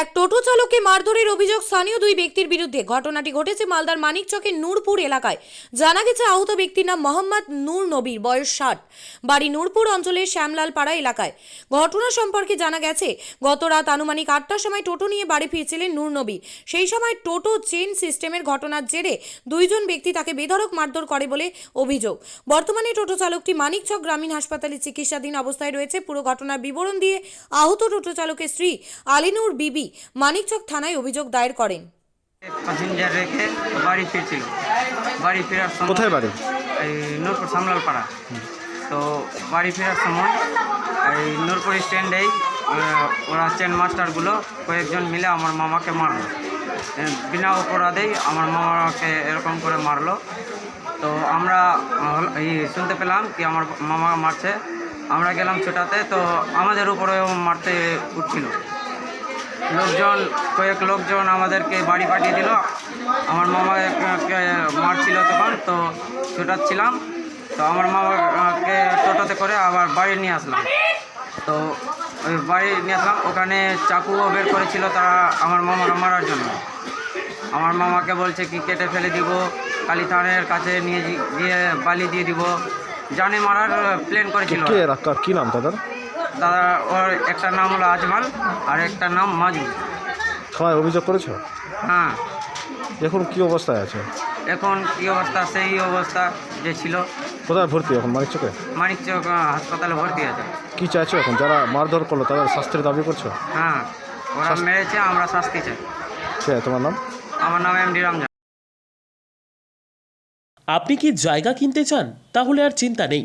এক টোটো চালককে মারধরের অভিযোগ স্থানীয় দুই ব্যক্তির বিরুদ্ধে। ঘটনাটি ঘটেছে মালদার মানিকচকের নূরপুর এলাকায়। জানা গেছে, আহত ব্যক্তির নাম মোহাম্মদ নূর নবীর, বয়স ষাট। বাড়ি নূরপুর অঞ্চলের শ্যামলাল পাড়া এলাকায়। ঘটনা সম্পর্কে জানা গেছে, গত রাত আনুমানিক আটটার সময় টোটো নিয়ে বাড়ি ফিরছিলেন নূর নবী। সেই সময় টোটো চেন সিস্টেমের ঘটনার জেরে দুইজন ব্যক্তি তাকে বেধড়ক মারধর করে বলে অভিযোগ। বর্তমানে টোটো চালকটি মানিকচক গ্রামীণ হাসপাতালে চিকিৎসাধীন অবস্থায় রয়েছে। পুরো ঘটনার বিবরণ দিয়ে আহত টোটো চালকের স্ত্রী আলিনুর বিবি মানিকচক থানায় অভিযোগ দায়ের করেন। প্যাসেঞ্জার রেখে বাড়ি ফিরছিল। বাড়ি ফেরার সময় কোথায় বাড়ি? এই নূরপুর সামলালপাড়া। তো বাড়ি ফেরার সময় এই নূরপুর স্ট্যান্ডেই ওরা চেন মাস্টারগুলো কয়েকজন মিলে আমার মামাকে মারলো। বিনা অপরাধেই আমার মামাকে এরকম করে মারলো। তো আমরা এই শুনতে পেলাম কি আমার মামা মারছে। আমরা গেলাম ছোটাতে তো আমাদের উপরেও মারতে উঠছিল। লোকজন, কয়েক লোকজন আমাদেরকে বাড়ি পাঠিয়ে দিল। আমার মামাকে মারছিল তখন, তো ছোটাচ্ছিলাম। তো আমার মামাকে টোটোতে করে আবার বাড়ি নিয়ে আসলাম। তো ওই বাড়ি নিয়ে আসলাম। ওখানে চাকুও বের করেছিল তারা আমার মামাকে মারার জন্য। আমার মামাকে বলছে কি, কেটে ফেলে দিব, কালী থানের কাছে নিয়ে গিয়ে বালি দিয়ে দিব। জানে মারার প্ল্যান করেছিল কি নাম তাদের? দাদা ওর একটা নাম হলো আজমাল আর একটা নাম মাজু থানায় অভিযোগ করেছ? হ্যাঁ। এখন কি অবস্থায় আছে? এখন কি অবস্থা সেই অবস্থা যে ছিল। কোথায় ভর্তি এখন মানিক চোখে মানিকচক আহ, হাসপাতালে ভর্তি আছে। কি চাইছো এখন? যারা মারধর করল তাদের শাস্তির দাবি করছ? হ্যাঁ ওরা মেরেছে আমরা শাস্তি চাই। তোমার নাম? আমার নাম এম ডি রমজান। আপনি কি জায়গা কিনতে চান? তাহলে আর চিন্তা নেই।